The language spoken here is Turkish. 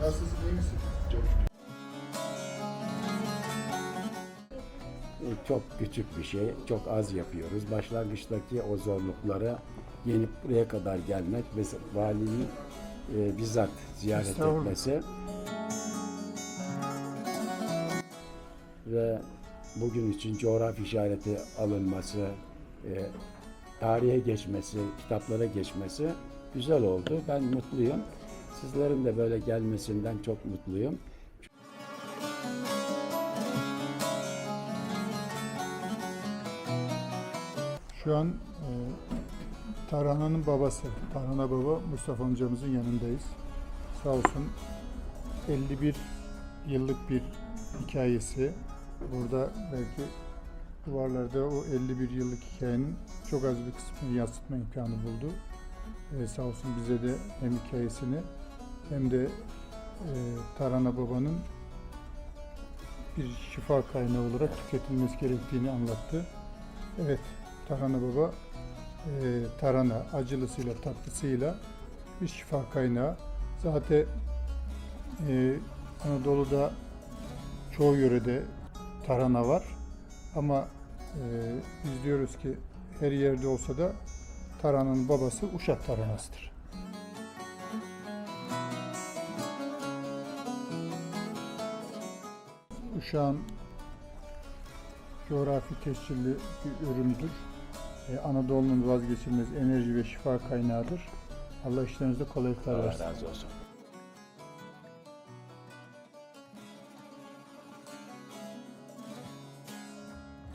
Nasılsın iyi misin? Çok Çok küçük bir şey, çok az yapıyoruz. Başlangıçtaki o zorlukları yenip buraya kadar gelmek ve valinin e, bizzat ziyaret Estağfurullah. etmesi ve bugün için coğrafi işareti alınması, e, tarihe geçmesi, kitaplara geçmesi güzel oldu. Ben mutluyum. Sizlerin de böyle gelmesinden çok mutluyum. Şu an e, Tarhana'nın babası, Tarhana baba Mustafa amcamızın yanındayız. Sağ olsun 51 yıllık bir hikayesi. Burada belki duvarlarda o 51 yıllık hikayenin çok az bir kısmını yansıtma imkanı buldu. E, sağ olsun bize de hem hikayesini hem de e, Tarhana babanın bir şifa kaynağı olarak tüketilmesi gerektiğini anlattı. Evet, Tarhana Baba e, tarhana acılısıyla tatlısıyla bir şifa kaynağı. Zaten e, Anadolu'da çoğu yörede tarhana var ama e, biz diyoruz ki her yerde olsa da tarhananın babası Uşak tarhanasıdır. Uşağın coğrafi tescilli bir üründür. Ee, Anadolu'nun vazgeçilmez enerji ve şifa kaynağıdır. Allah işlerinizde kolaylıklar Allah versin. razı olsun.